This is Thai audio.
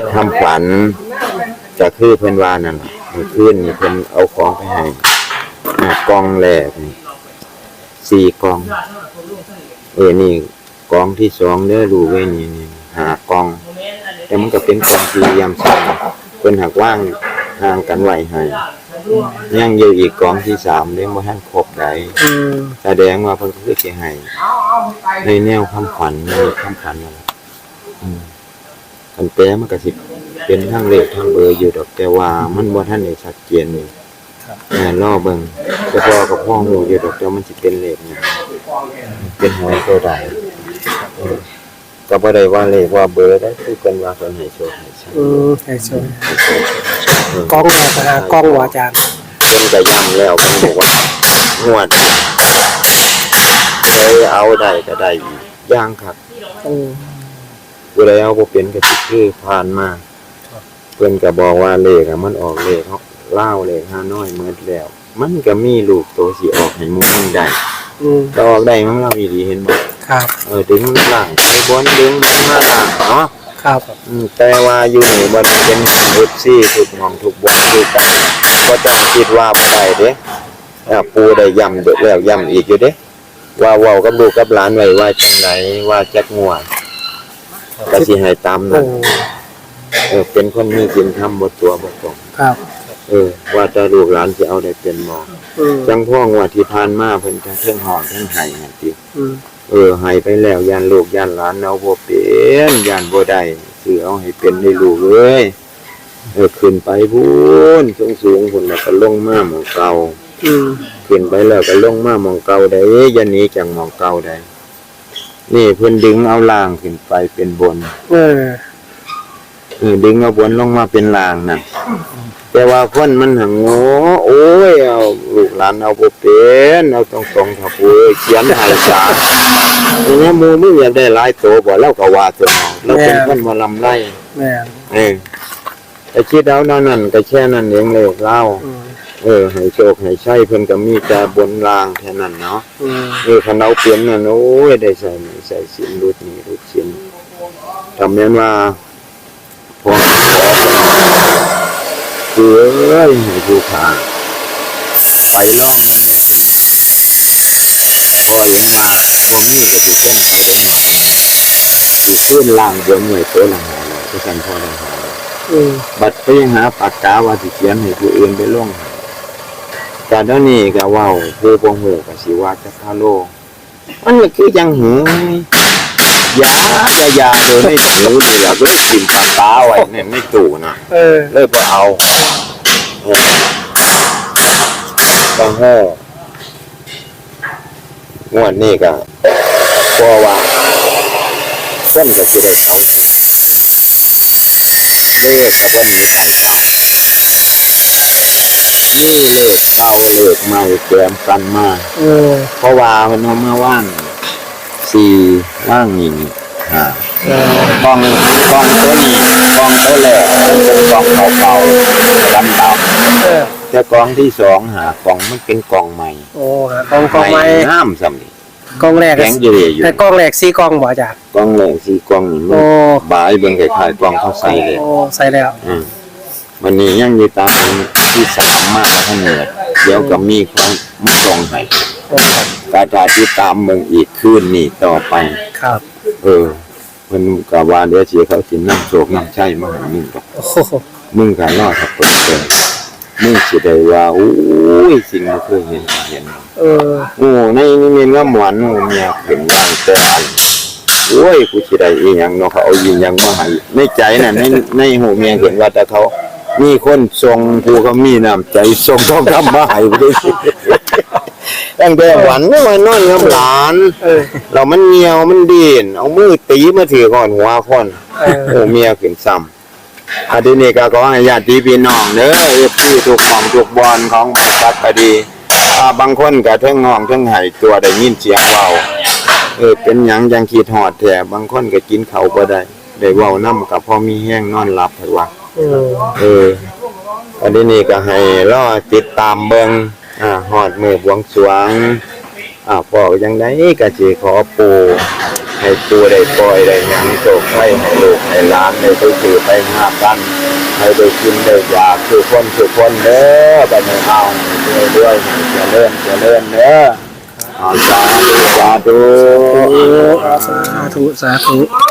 ขทำฝันจะคือเพิ่นว่านั่นล่ะเมื่อคืนนี่เพิ่นเอาของไปให้อ่ากล่องแรกนี่สี่กล่อง เออนี่กล่องที่สองเด้อดูไว้นี่นี่หากล่อง แต่มันก็เป็นกล่องสี่เหลี่ยมสามเพิ่นหักว่างห่างกันไว้ให้ยังอยู่อีกกล่องที่สามเด้บ่ทันครบใดอืมแสดงว่าเพิ่นก็คือสิให้ในแนวคำขวัญในคำขวัญนั่นแหละอืม คันแปลมันก็สิเป็นทั้งเลขทั้งเบอร์อยู่ดอกแต่ว่ามันบ่ทันได้ชัดเจนนี่แม่รอเบิ่งแต่พอกับพ่อฮู้อยู่ดอกแต่มันสิเป็นเลขนี่เป็นหวยตัวใดเออก็บ่ได้ว่าเลขว่าเบอร์ได้คือเพิ่นว่าเพิ่นให้โชคให้ชัยอืมให้สวยให้โชคเออกล้องแรกนะฮะกล้องหัวอาจารย์เพิ่นก็ย้ำแล้วเพิ่นบอกว่างวดเคยเอาได้ก็ได้อีกอย่างครับอืม ผู้ใดเอาบ่เป็นก็สิคือผ่านมาเพิ่นก็บอกว่าเลขอะมันออกเลขเฮาลาวเลขห้าน้อยหมดแล้ว มันก็มีลูกโตสิออกให้หมู่มันได้อืมก็ออกได้ของเราอีหลีเห็นบ่ครับเออดึงล่างไปบนดึงลงมาล่างเนาะ ครับอืมแต่ว่าอยู่นี่บ่ได้เป็น FC ทุกหม่องทุกบ่อนคือกันบ่ต้องคิดว่าบ่ได้เด้อ่าปู่ได้ย้ำเด้อแล้วย้ำอีกอยู่เด้ว่าเว้ากับลูกกับหลานไว้ว่าจังไดว่าจักงวด ก็สิให้ตามโอ้นั้นเออเป็นคนมีศีลธรรมบ่ตัวบ่ตรงครับ เออ ว่าแต่ลูกหลานสิเอาได้เป็นบ่อืมจังพ่องว่าที่ผ่านมาเพิ่นทั้งเทิงห้องทั้งไห้นั่นติ อืมเออให้ไปแล้วย่านลูกย่านหลานเอาบ่เป็นย่านบ่ได้คือเอาให้เป็นได้ลูกเอ้ยเออขึ้นไปพูนสูงๆพุ่นแล้วก็ลงมาหม่องเก่าอืมขึ้นไปแล้วก็ลงมาหม่องเก่าได้อย่าหนีจากหม่องเก่าได้ นี่เพิ่นดึงเอาล่างขึ้นไปเป็นบนเออเออดึงเอาบนลงมาเป็นล่างน่ะแต่ว่าคนมันหังโง่โอ้ยเอาลูกหลานเอาบ่เป็นเอาตรงๆถ้าผู้เขียนให้ซะอย่างนี้หมู่มึงอยากได้หลายโตบ่เราก็ว่าตัวเราเราเป็นคนบ่ลำไรแม่นเออ แต่คิดเอานั่นนั่นก็แค่นั้นเองเลยเล่าอืมเออให้โชคให้ใช้เพิ่นก็มีแต่บนล่างแค่นั้นเนาะอืมเออคันเอาเปลี่ยนนั่นโอ้ยได้ใส่หนี้ใส่สินรุดหนี้รุดสินทำแม่นว่าพอขอคือเอ้ยให้ผู้ขาไปล่องมันเนี่ยพอเห็นว่าบ่มีก็สิส่งให้ได้หน่อยสิขึ้นล่างเดี๋ยวหน่วยตัวละหาเลยก็สั่นพอได้หาเลยอืม บัดไปหาปากกาว่าสิเขียนให้ผู้อื่นไปลงให้แต่เดี๋ยวนี้ก็เว้าผู้บ่ฮู้ก็สิว่าจะพาโลกมันก็คือจังหือยาก็ยาโดยไม่ถือนี่แหละเลยกินปากกาไว้เนี่ยในตู้น่ะเออเลยบ่เอาเออก็โห่งวดนี้ก็เพราะว่าคนก็สิได้เอา เลขก็บ่มีการเก่านี่เลขเก่าเลขใหม่แกมกันมาเออเพราะว่าเพิ่นเอามาว่างสี่ว่างนี่ฮะเออกล้องกล้องตัวนี้กล้องตัวแรกเป็นกล้องเก่าๆดำดเออำแต่กล้องที่สองหากล้องมันเป็นกล้องใหม่โอ้หากล้องกล้องไม้ น้ำสำนี่ กล้องแรกแข็งอยู่เลยอยู่แต่กล้องแรกสี่กล้องบ่อาจารย์กล้องแรกสี่กล้องนี่มัโอ้นบายเบิ่งคล้ายๆกล้องเขาใส่เลยโอ้ใส่แล้วอืมวันนี้ยังอยู่ตามที่สามมากท่านเนิดเดี๋ยวก็มีความมาส่งให้โอ้ครับกาจาที่ตามเมืองอีกคืนนี่ต่อไปครับ เออมันก็ว่าเดี๋ยวสิเขาสินำโชคนำชัยมาให้มึงดอกโอ้โหมึงก็รอดสักคนเดียว มึงสิได้ว่าโอ้ยสิ่งที่เคยเห็นก็เห็นเออโอ้ในนี่มีว่าหมวนโอ้เมียเห็นว่างแต่อันโอ้ยกูสิได้อีหยังเนาะเขาเอาอีหยังมาให้ในใจน่ะในในหูเมียเห็นว่าแต่เขามีคนส่งผู้เขามีน้ำใจส่งทองคำมาให้ด้วยตั้งแต่หวันนี่มันนอนกับหลานเออเรามันเหี่ยวมันดีนเอามือตีมาถือก่อนหัวคนเออโอ้เมียขึ้นซ้ำ อันนี้ก็ขอให้ญาติพี่น้องเด้อเอฟซีทุกหม่องทุกบอลของบริษัทก็ดีอ่าบางคนก็เทั้งห้องเทั้งไห้ตัวได้ยินเสียงเราเออเป็นหยังยังคิดฮอดแท้บางคนก็กินข้าวบ่ได้ได้เว้านํกับพอมีแห้งนอนหลับเถอะว่า เออเอออันนี้นี่ก็ให้รอติดตามเบิ่งอ่าฮอดมือบวงสรวง อ่าพ่อก็ยังได้ก็สิขอปู่ ให้ตัวได้ปล่อยได้หยังโศกให้ให้ลูกให้หล้านได้ไปสื่อไปหากัน ให้ได้กินได้อยากคือคนคือคนเด้อบัดนี้เอาด้วยด้วยให้เจริญเจริญเด้อเอาสาธุสาธุสาธุสาธุ